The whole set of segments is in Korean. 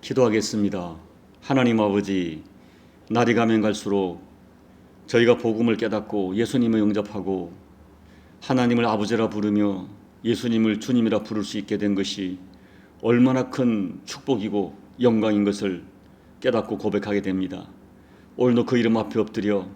기도하겠습니다. 하나님 아버지, 날이 가면 갈수록 저희가 복음을 깨닫고 예수님을 영접하고 하나님을 아버지라 부르며 예수님을 주님이라 부를 수 있게 된 것이 얼마나 큰 축복이고 영광인 것을 깨닫고 고백하게 됩니다. 오늘도 그 이름 앞에 엎드려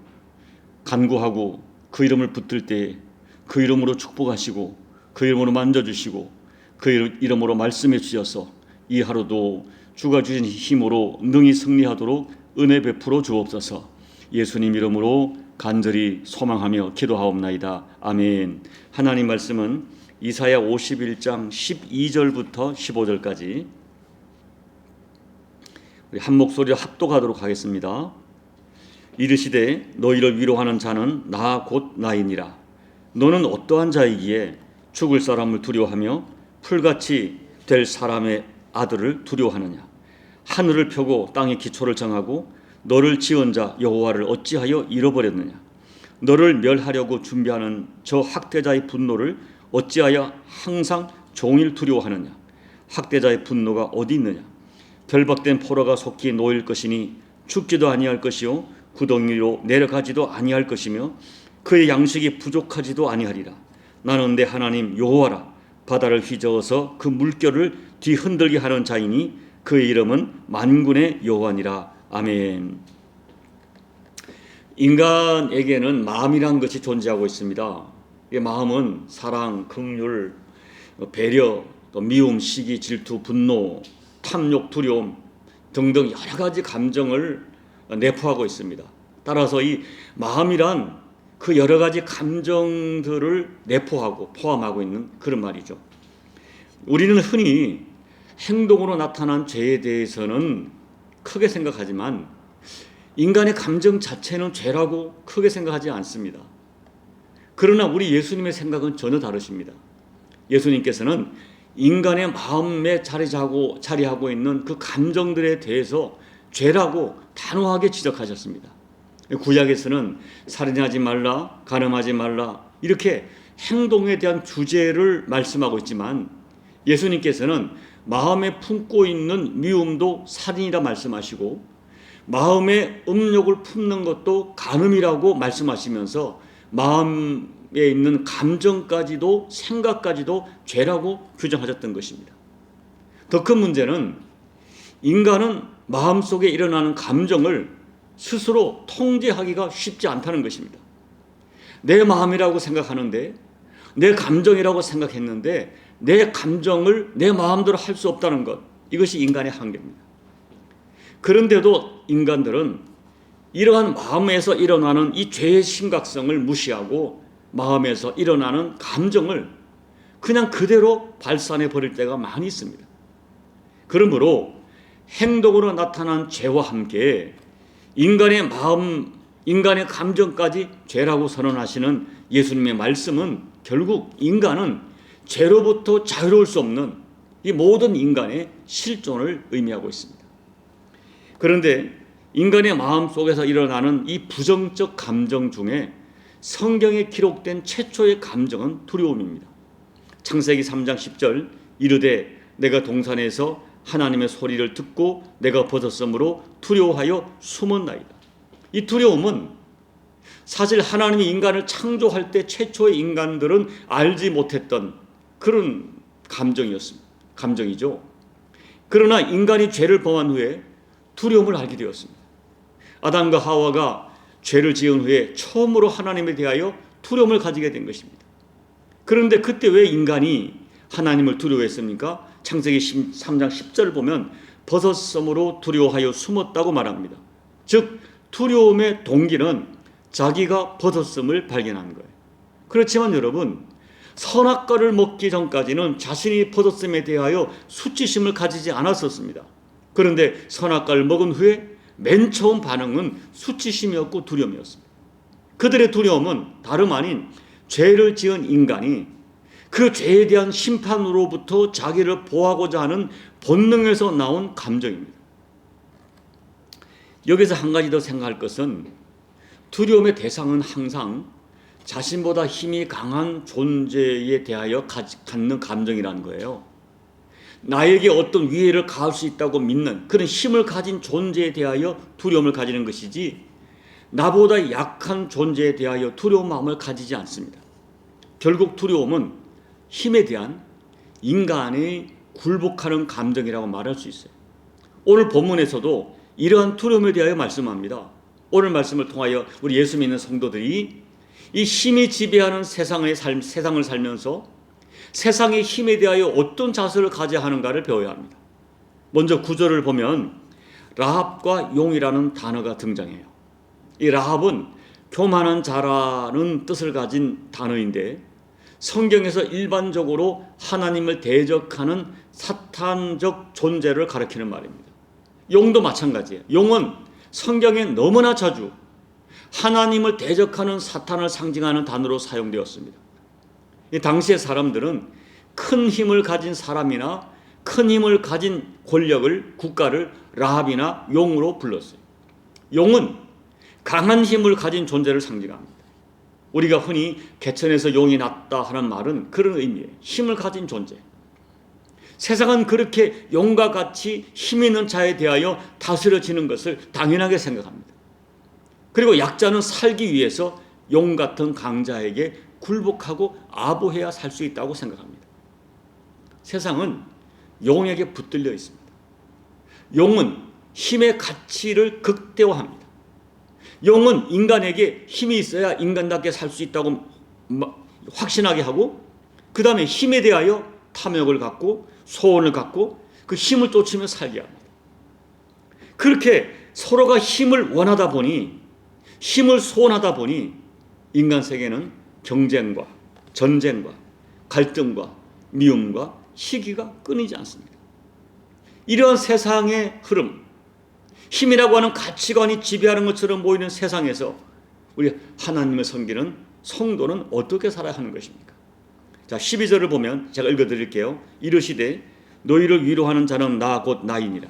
간구하고 그 이름을 붙들 때그 이름으로 축복하시고 그 이름으로 만져주시고 그 이름- 이름으로 말씀해 주셔서 이 하루도 주가 주신 힘으로 능히 승리하도록 은혜 베풀어 주옵소서 예수님 이름으로 간절히 소망하며 기도하옵나이다. 아멘. 하나님 말씀은 이사야 51장 12절부터 15절까지 우리 한 목소리로 합독하도록 하겠습니다. 이르시되 너희를 위로하는 자는 나 곧 나이니라. 너는 어떠한 자이기에 죽을 사람을 두려워하며 풀같이 될 사람의 아들을 두려워하느냐? 하늘을 펴고 땅의 기초를 정하고 너를 지은 자 여호와를 어찌하여 잃어버렸느냐? 너를 멸하려고 준비하는 저 학대자의 분노를 어찌하여 항상 종일 두려워하느냐? 학대자의 분노가 어디 있느냐? 결박된 포로가 속히 놓일 것이니 죽지도 아니할 것이요 구덩이로 내려가지도 아니할 것이며 그의 양식이 부족하지도 아니하리라. 나는 내 하나님 여호와라. 바다를 휘저어서 그 물결을 뒤흔들게 하는 자이니 그의 이름은 만군의 여호와니라. 아멘. 인간에게는 마음이란 것이 존재하고 있습니다. 이 마음은 사랑, 긍휼, 배려, 또 미움, 시기, 질투, 분노, 탐욕, 두려움 등등 여러 가지 감정을 내포하고 있습니다. 따라서 이 마음이란 그 여러 가지 감정들을 내포하고 포함하고 있는 그런 말이죠. 우리는 흔히 행동으로 나타난 죄에 대해서는 크게 생각하지만 인간의 감정 자체는 죄라고 크게 생각하지 않습니다. 그러나 우리 예수님의 생각은 전혀 다르십니다. 예수님께서는 인간의 마음에 자리하고 자리하고 있는 그 감정들에 대해서 죄라고 단호하게 지적하셨습니다. 구약에서는 살인하지 말라, 가늠하지 말라 이렇게 행동에 대한 주제를 말씀하고 있지만 예수님께서는 마음에 품고 있는 미움도 살인이라 말씀하시고 마음에 음욕을 품는 것도 간음이라고 말씀하시면서 마음에 있는 감정까지도 생각까지도 죄라고 규정하셨던 것입니다. 더 큰 문제는 인간은 마음속에 일어나는 감정을 스스로 통제하기가 쉽지 않다는 것입니다. 내 마음이라고 생각하는데 내 감정이라고 생각했는데 내 감정을 내 마음대로 할 수 없다는 것 이것이 인간의 한계입니다. 그런데도 인간들은 이러한 마음에서 일어나는 이 죄의 심각성을 무시하고 마음에서 일어나는 감정을 그냥 그대로 발산해 버릴 때가 많이 있습니다. 그러므로 행동으로 나타난 죄와 함께 인간의 마음, 인간의 감정까지 죄라고 선언하시는 예수님의 말씀은 결국 인간은 죄로부터 자유로울 수 없는 이 모든 인간의 실존을 의미하고 있습니다. 그런데 인간의 마음 속에서 일어나는 이 부정적 감정 중에 성경에 기록된 최초의 감정은 두려움입니다. 창세기 3장 10절 이르되 내가 동산에서 하나님의 소리를 듣고 내가 벗었으므로 두려워하여 숨었나이다. 이 두려움은 사실 하나님이 인간을 창조할 때 최초의 인간들은 알지 못했던 그런 감정이었습니다. 감정이죠. 그러나 인간이 죄를 범한 후에 두려움을 알게 되었습니다. 아담과 하와가 죄를 지은 후에 처음으로 하나님에 대하여 두려움을 가지게 된 것입니다. 그런데 그때 왜 인간이 하나님을 두려워했습니까? 창세기 3장 10절 보면 벗었으므로 두려워하여 숨었다고 말합니다. 즉 두려움의 동기는 자기가 벗었음을 발견한 거예요. 그렇지만 여러분 선악과를 먹기 전까지는 자신이 벗었음에 대하여 수치심을 가지지 않았었습니다. 그런데 선악과를 먹은 후에 맨 처음 반응은 수치심이었고 두려움이었습니다. 그들의 두려움은 다름 아닌 죄를 지은 인간이 그 죄에 대한 심판으로부터 자기를 보호하고자 하는 본능에서 나온 감정입니다. 여기서 한 가지 더 생각할 것은 두려움의 대상은 항상 자신보다 힘이 강한 존재에 대하여 갖는 감정이라는 거예요. 나에게 어떤 위해를 가할 수 있다고 믿는 그런 힘을 가진 존재에 대하여 두려움을 가지는 것이지 나보다 약한 존재에 대하여 두려운 마음을 가지지 않습니다. 결국 두려움은 힘에 대한 인간의 굴복하는 감정이라고 말할 수 있어요. 오늘 본문에서도 이러한 두려움에 대하여 말씀합니다. 오늘 말씀을 통하여 우리 예수 믿는 성도들이 이 힘이 지배하는 세상의 삶, 세상을 살면서 세상의 힘에 대하여 어떤 자세를 가져야 하는가를 배워야 합니다. 먼저 구절을 보면 라합과 용이라는 단어가 등장해요. 이 라합은 교만한 자라는 뜻을 가진 단어인데 성경에서 일반적으로 하나님을 대적하는 사탄적 존재를 가리키는 말입니다. 용도 마찬가지예요. 용은 성경에 너무나 자주 하나님을 대적하는 사탄을 상징하는 단어로 사용되었습니다. 이 당시의 사람들은 큰 힘을 가진 사람이나 큰 힘을 가진 권력을 국가를 라합이나 용으로 불렀어요. 용은 강한 힘을 가진 존재를 상징합니다. 우리가 흔히 개천에서 용이 났다 하는 말은 그런 의미예요. 힘을 가진 존재. 세상은 그렇게 용과 같이 힘 있는 자에 대하여 다스려지는 것을 당연하게 생각합니다. 그리고 약자는 살기 위해서 용 같은 강자에게 굴복하고 아부해야 살 수 있다고 생각합니다. 세상은 용에게 붙들려 있습니다. 용은 힘의 가치를 극대화합니다. 용은 인간에게 힘이 있어야 인간답게 살 수 있다고 확신하게 하고 그 다음에 힘에 대하여 탐욕을 갖고 소원을 갖고 그 힘을 쫓으며 살게 합니다. 그렇게 서로가 힘을 원하다 보니 힘을 소원하다 보니 인간 세계는 경쟁과 전쟁과 갈등과 미움과 시기가 끊이지 않습니다. 이러한 세상의 흐름, 힘이라고 하는 가치관이 지배하는 것처럼 보이는 세상에서 우리 하나님을 섬기는 성도는 어떻게 살아야 하는 것입니까? 자, 12절을 보면 제가 읽어 드릴게요. 이르시되 너희를 위로하는 자는 나 곧 나이니라.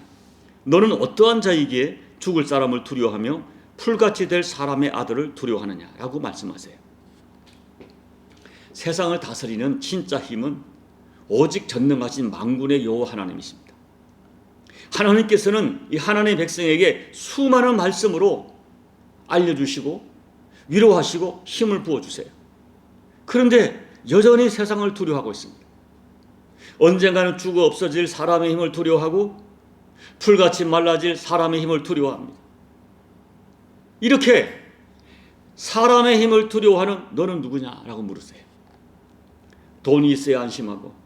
너는 어떠한 자이기에 죽을 사람을 두려워하며 풀같이 될 사람의 아들을 두려워하느냐라고 말씀하세요. 세상을 다스리는 진짜 힘은 오직 전능하신 만군의 여호와 하나님이십니다. 하나님께서는 이 하나님의 백성에게 수많은 말씀으로 알려주시고 위로하시고 힘을 부어주세요. 그런데 여전히 세상을 두려워하고 있습니다. 언젠가는 죽어 없어질 사람의 힘을 두려워하고 풀같이 말라질 사람의 힘을 두려워합니다. 이렇게 사람의 힘을 두려워하는 너는 누구냐라고 물으세요. 돈이 있어야 안심하고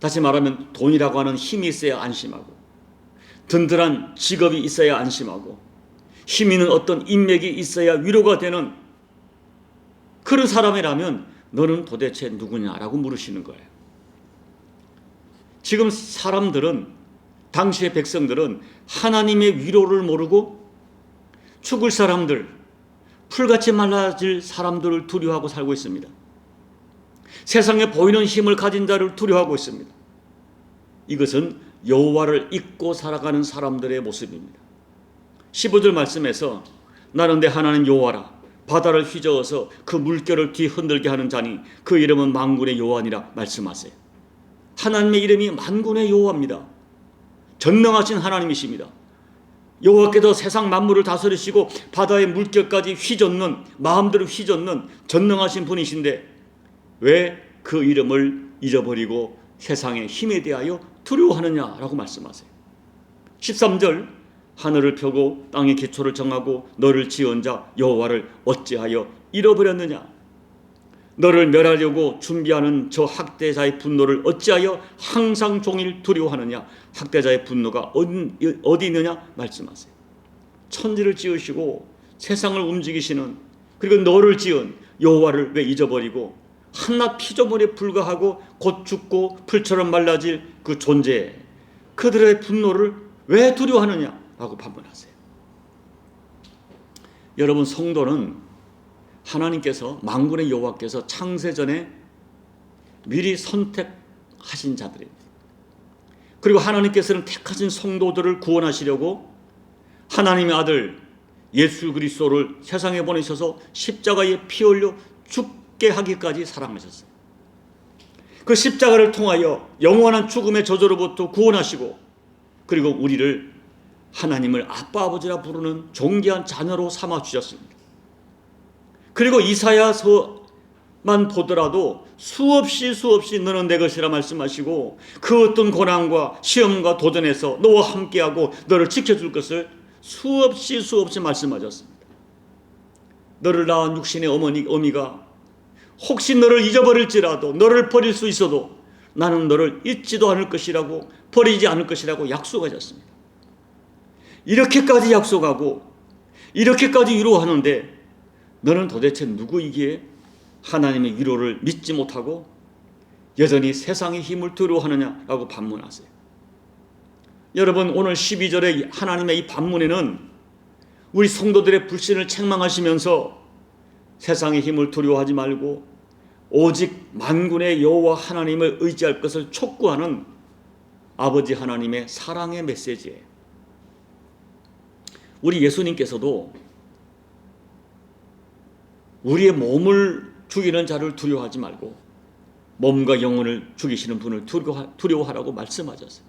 다시 말하면 돈이라고 하는 힘이 있어야 안심하고 든든한 직업이 있어야 안심하고 힘 있는 어떤 인맥이 있어야 위로가 되는 그런 사람이라면 너는 도대체 누구냐라고 물으시는 거예요. 지금 사람들은 당시의 백성들은 하나님의 위로를 모르고 죽을 사람들, 풀같이 말라질 사람들을 두려워하고 살고 있습니다. 세상에 보이는 힘을 가진 자를 두려워하고 있습니다. 이것은 여호와를 잊고 살아가는 사람들의 모습입니다. 15절 말씀에서 나는 내 하나님 여호와라 바다를 휘저어서 그 물결을 뒤흔들게 하는 자니 그 이름은 만군의 여호와니라 말씀하세요. 하나님의 이름이 만군의 여호와입니다. 전능하신 하나님이십니다. 여호와께서 세상 만물을 다스리시고 바다의 물결까지 휘젓는 마음대로 휘젓는 전능하신 분이신데 왜 그 이름을 잊어버리고 세상의 힘에 대하여 두려워하느냐라고 말씀하세요. 13절 하늘을 펴고 땅의 기초를 정하고 너를 지은 자 여호와를 어찌하여 잃어버렸느냐 너를 멸하려고 준비하는 저 학대자의 분노를 어찌하여 항상 종일 두려워하느냐 학대자의 분노가 어디 있느냐 말씀하세요. 천지를 지으시고 세상을 움직이시는 그리고 너를 지은 여호와를 왜 잊어버리고 한낱 피조물에 불과하고 곧 죽고 풀처럼 말라질 그 존재 그들의 분노를 왜 두려워하느냐라고 반문하세요. 여러분 성도는 하나님께서 만군의 여호와께서 창세 전에 미리 선택하신 자들입니다. 그리고 하나님께서는 택하신 성도들을 구원하시려고 하나님의 아들 예수 그리스도를 세상에 보내셔서 십자가에 피 흘려 죽 죽게 하기까지 사랑하셨어요. 그 십자가를 통하여 영원한 죽음의 저주로부터 구원하시고 그리고 우리를 하나님을 아빠 아버지라 부르는 존귀한 자녀로 삼아 주셨습니다. 그리고 이사야서만 보더라도 수없이 수없이 너는 내 것이라 말씀하시고 그 어떤 고난과 시험과 도전에서 너와 함께하고 너를 지켜줄 것을 수없이 수없이 말씀하셨습니다. 너를 낳은 육신의 어머니 어미가 혹시 너를 잊어버릴지라도 너를 버릴 수 있어도 나는 너를 잊지도 않을 것이라고 버리지 않을 것이라고 약속하셨습니다. 이렇게까지 약속하고 이렇게까지 위로하는데 너는 도대체 누구이기에 하나님의 위로를 믿지 못하고 여전히 세상의 힘을 두려워하느냐라고 반문하세요. 여러분 오늘 12절의 하나님의 이 반문에는 우리 성도들의 불신을 책망하시면서 세상의 힘을 두려워하지 말고 오직 만군의 여호와 하나님을 의지할 것을 촉구하는 아버지 하나님의 사랑의 메시지예요. 우리 예수님께서도 우리의 몸을 죽이는 자를 두려워하지 말고 몸과 영혼을 죽이시는 분을 두려워하라고 말씀하셨어요.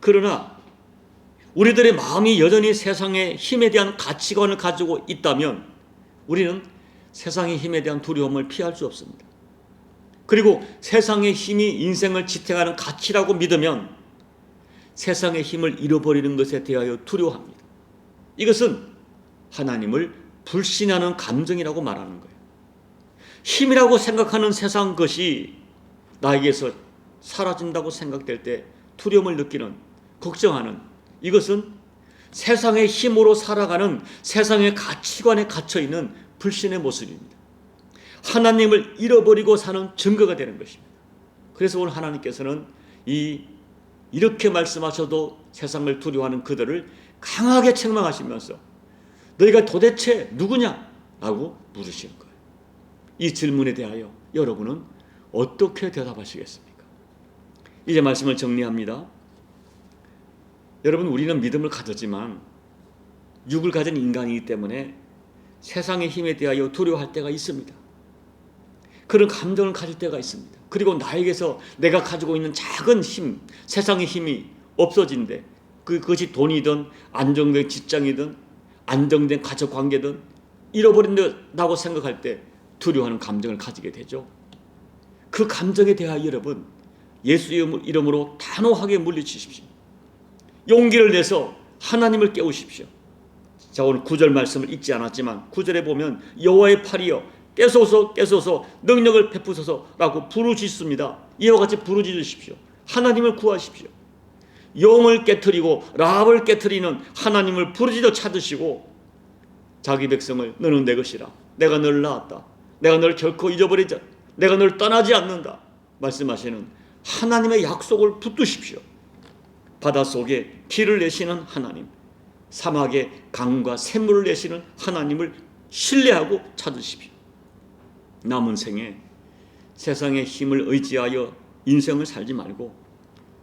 그러나 우리들의 마음이 여전히 세상의 힘에 대한 가치관을 가지고 있다면 우리는 세상의 힘에 대한 두려움을 피할 수 없습니다. 그리고 세상의 힘이 인생을 지탱하는 가치라고 믿으면 세상의 힘을 잃어버리는 것에 대하여 두려워합니다. 이것은 하나님을 불신하는 감정이라고 말하는 거예요. 힘이라고 생각하는 세상 것이 나에게서 사라진다고 생각될 때 두려움을 느끼는, 걱정하는 이것은 세상의 힘으로 살아가는 세상의 가치관에 갇혀 있는 불신의 모습입니다. 하나님을 잃어버리고 사는 증거가 되는 것입니다. 그래서 오늘 하나님께서는 이 이렇게 말씀하셔도 세상을 두려워하는 그들을 강하게 책망하시면서 너희가 도대체 누구냐 라고 물으시는 거예요. 이 질문에 대하여 여러분은 어떻게 대답하시겠습니까? 이제 말씀을 정리합니다. 여러분 우리는 믿음을 가졌지만 육을 가진 인간이기 때문에 세상의 힘에 대하여 두려워할 때가 있습니다. 그런 감정을 가질 때가 있습니다. 그리고 나에게서 내가 가지고 있는 작은 힘, 세상의 힘이 없어진데 그, 그것이 돈이든 안정된 직장이든 안정된 가족 관계든 잃어버린다고 생각할 때 두려워하는 감정을 가지게 되죠. 그 감정에 대하여 여러분 예수 이름으로 단호하게 물리치십시오. 용기를 내서 하나님을 깨우십시오. 자 오늘 구절 말씀을 읽지 않았지만 구절에 보면 여호와의 팔이여 깨소서 깨소서 능력을 베푸소서라고 부르짖습니다. 이와 같이 부르짖으십시오. 하나님을 구하십시오. 용을 깨뜨리고 라합을 깨뜨리는 하나님을 부르짖어 찾으시고 자기 백성을 너는 내 것이라 내가 너를 낳았다. 내가 너를 결코 잊어버리자. 내가 너를 떠나지 않는다. 말씀하시는 하나님의 약속을 붙드십시오. 바닷속에 길을 내시는 하나님. 사막에 강과 샘물을 내시는 하나님을 신뢰하고 찾으십시오. 남은 생에 세상의 힘을 의지하여 인생을 살지 말고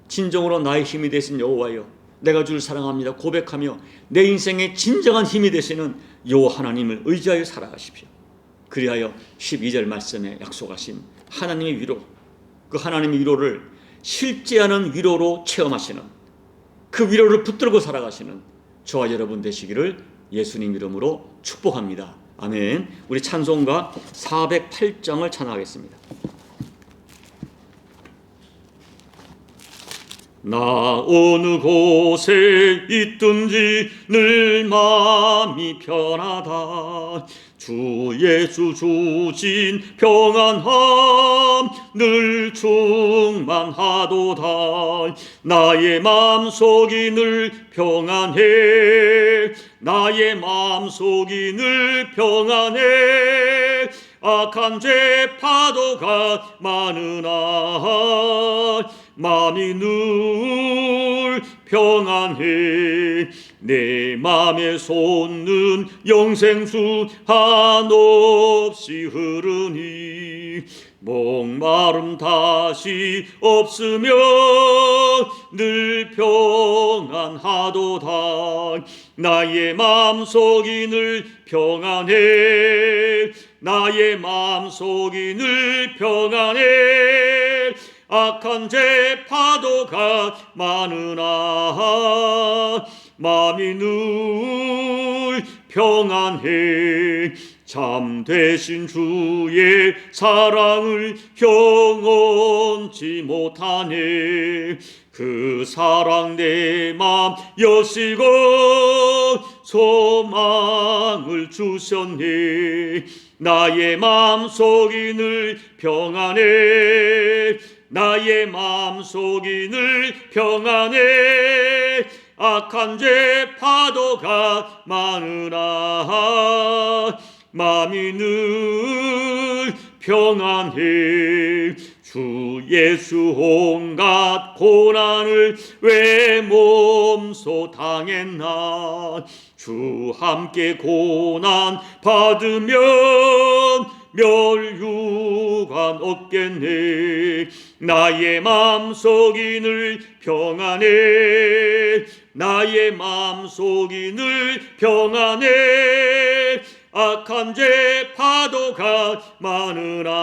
진정으로 나의 힘이 되신 여호와여 내가 주를 사랑합니다 고백하며 내 인생의 진정한 힘이 되시는 여호와 하나님을 의지하여 살아가십시오. 그리하여 12절 말씀에 약속하신 하나님의 위로 그 하나님의 위로를 실제하는 위로로 체험하시는 그 위로를 붙들고 살아가시는 저와 여러분 되시기를 예수님 이름으로 축복합니다. 아멘. 우리 찬송가 408장을 찬하겠습니다. 나 어느 곳에 있든지 늘 마음이 편하다. 주 예수 주신 평안함 늘 충만하도다. 나의 마음속이 늘 평안해. 나의 마음속이 늘 평안해. 악한 죄 파도가 많으나 마음이 늘 평안해 내 맘에 솟는 영생수 한없이 흐르니 목마름 다시 없으며 늘 평안하도다. 나의 마음속이 늘 평안해. 나의 마음속이 늘 평안해. 악한 죄 파도가 많으나 마음이 늘 평안해. 참되신 주의 사랑을 경험치 못하네. 그 사랑 내 맘 여시고 소망을 주셨네. 나의 마음속이 늘 평안해. 나의 마음속이 늘 평안해 악한 죄 파도가 많으나 마음이 늘 평안해. 주 예수 온갖 고난을 왜 몸소 당했나? 주 함께 고난 받으면 멸유관 없겠네. 나의 마음속이 늘 평안해 나의 마음속이 늘 평안해 악한 죄 파도가 많으나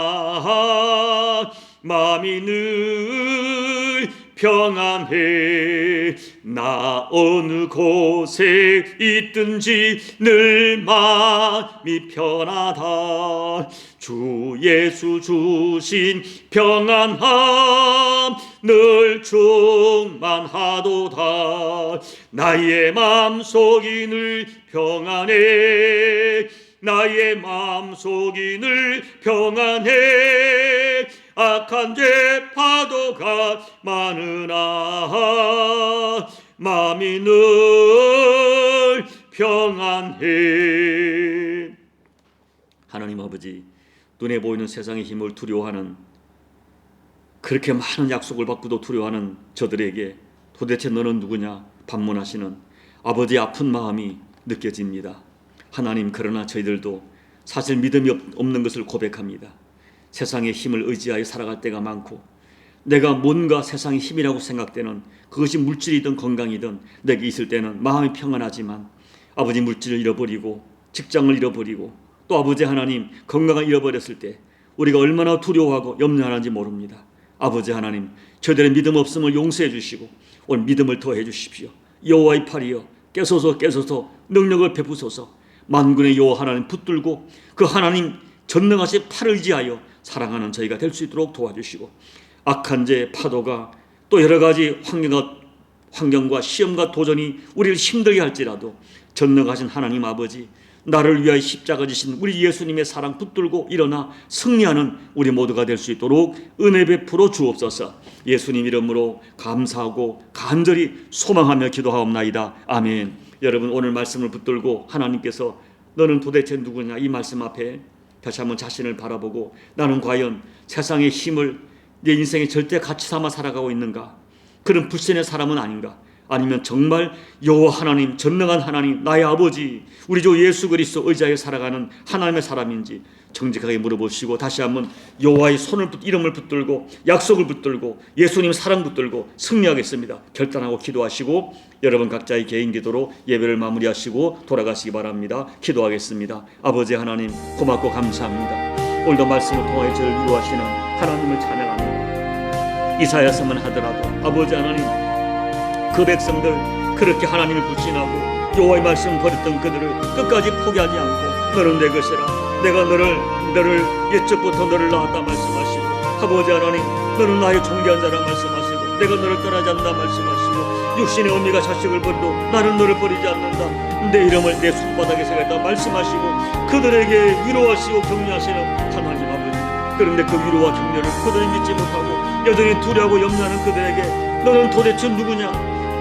마음이 늘 평안해. 나 어느 곳에 있든지 늘 마음이 편하다. 주 예수 주신 평안함 늘 충만하도다. 나의 마음속이 늘 평안해. 나의 마음속이 늘 평안해. 악한 죄 파도가 많으나 마음이 늘 평안해. 하나님 아버지 눈에 보이는 세상의 힘을 두려워하는 그렇게 많은 약속을 받고도 두려워하는 저들에게 도대체 너는 누구냐 반문하시는 아버지 아픈 마음이 느껴집니다. 하나님 그러나 저희들도 사실 믿음이 없- 없는 것을 고백합니다. 세상의 힘을 의지하여 살아갈 때가 많고 내가 뭔가 세상의 힘이라고 생각되는 그것이 물질이든 건강이든 내게 있을 때는 마음이 평안하지만 아버지 물질을 잃어버리고 직장을 잃어버리고 또 아버지 하나님 건강을 잃어버렸을 때 우리가 얼마나 두려워하고 염려하는지 모릅니다. 아버지 하나님 저들의 믿음 없음을 용서해 주시고 오늘 믿음을 더해 주십시오. 여호와의 팔이여 깨소서 깨소서 능력을 베푸소서 만군의 여호와 하나님 붙들고 그 하나님 전능하신 팔을 의지하여 사랑하는 저희가 될 수 있도록 도와주시고 악한 죄 파도가 또 여러 가지 환경과 환경과 시험과 도전이 우리를 힘들게 할지라도 전능하신 하나님 아버지 나를 위하여 십자가 지신 우리 예수님의 사랑 붙들고 일어나 승리하는 우리 모두가 될 수 있도록 은혜 베풀어 주옵소서. 예수님 이름으로 감사하고 간절히 소망하며 기도하옵나이다. 아멘. 여러분 오늘 말씀을 붙들고 하나님께서 너는 도대체 누구냐 이 말씀 앞에 다시 한번 자신을 바라보고 나는 과연 세상의 힘을 내 인생의 절대 가치 삼아 살아가고 있는가? 그런 불신의 사람은 아닌가? 아니면 정말 여호와 하나님 전능한 하나님 나의 아버지 우리 주 예수 그리스도 의지하여 살아가는 하나님의 사람인지 정직하게 물어보시고 다시 한번 여호와의 손을 붙- 이름을 붙들고 약속을 붙들고 예수님 사랑 붙들고 승리하겠습니다. 결단하고 기도하시고 여러분 각자의 개인 기도로 예배를 마무리하시고 돌아가시기 바랍니다. 기도하겠습니다. 아버지 하나님 고맙고 감사합니다. 오늘도 말씀을 통하여 저를 위로하시는 하나님을 찬양합니다. 이사야서만 하더라도 아버지 하나님 그 백성들 그렇게 하나님을 불신하고 여호와의 말씀 버렸던 그들을 끝까지 포기하지 않고 너는 내 것이라. 내가 너를 너를 옛적부터 너를 낳았다 말씀하시고 아버지 하나님 너는 나의 존귀한 자라 말씀하시고 내가 너를 떠나지 않는다 말씀하시고 육신의 어미가 자식을 버려도 나는 너를 버리지 않는다. 내 이름을 내 손바닥에 새겼다 말씀하시고 그들에게 위로하시고 격려하시는 하나님 아버지. 그런데 그 위로와 격려를 그들이 믿지 못하고 여전히 두려워하고 염려하는 그들에게 너는 도대체 누구냐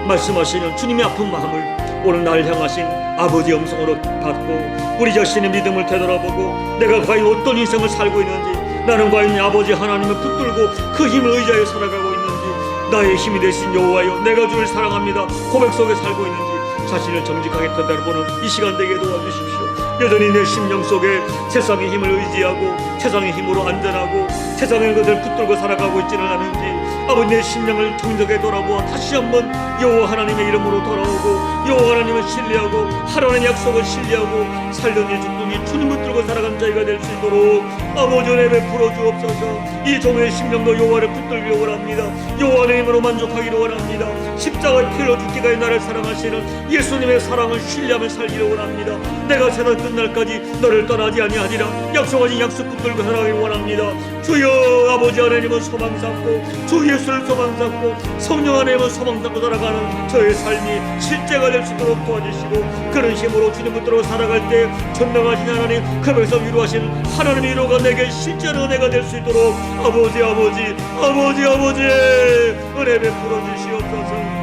말씀하시는 주님의 아픈 마음을 오늘 날 향하신 아버지의 음성으로 받고 우리 자신의 믿음을 되돌아보고 내가 과연 어떤 인생을 살고 있는지 나는 과연 내 아버지 하나님을 붙들고 그 힘을 의지하여 살아가고 있는지 나의 힘이 되신 여호와여 내가 주를 사랑합니다. 고백 속에 살고 있는지 자신을 정직하게 되돌아보는 이 시간 되게 도와주십시오. 여전히 내 심령 속에 세상의 힘을 의지하고 세상의 힘으로 안전하고 세상의 것을 붙들고 살아가고 있지는 않은지 아버지 내 심령을 정적에 돌아보아 다시 한번 여호와 하나님의 이름으로 돌아오고 여호와 하나님을 신뢰하고 하나님의 약속을 신뢰하고 살려니 죽더니 주님 붙들고 살아간 자가 될 수 있도록 아버지 은혜 베풀어 주옵소서. 이 종의 심령도 여호와를 붙들기를 원합니다. 여호와 하나님으로 만족하기를 원합니다. 십자가의 피로 죽기까지 나를 사랑하시는 예수님의 사랑을 신뢰하며 살기를 원합니다. 내가 세상 끝날까지 너를 떠나지 아니하리라. 약속하신 약속 붙들고 살아가기를 원합니다. 주여 아버지 하나님은 소망 삼고 주 예수를 소망 삼고 성령 하나님은 소망 삼고 살아가는 저의 삶이 실제가 될 수 있도록 도와주시고 그런 힘으로 주님 붙들어 살아갈 때 전능하신 하나님 그에서 위로하신 하나님의 위로가 내게 실제로 은혜가 될 수 있도록 아버지 아버지 아버지 아버지 은혜 베풀어 주시옵소서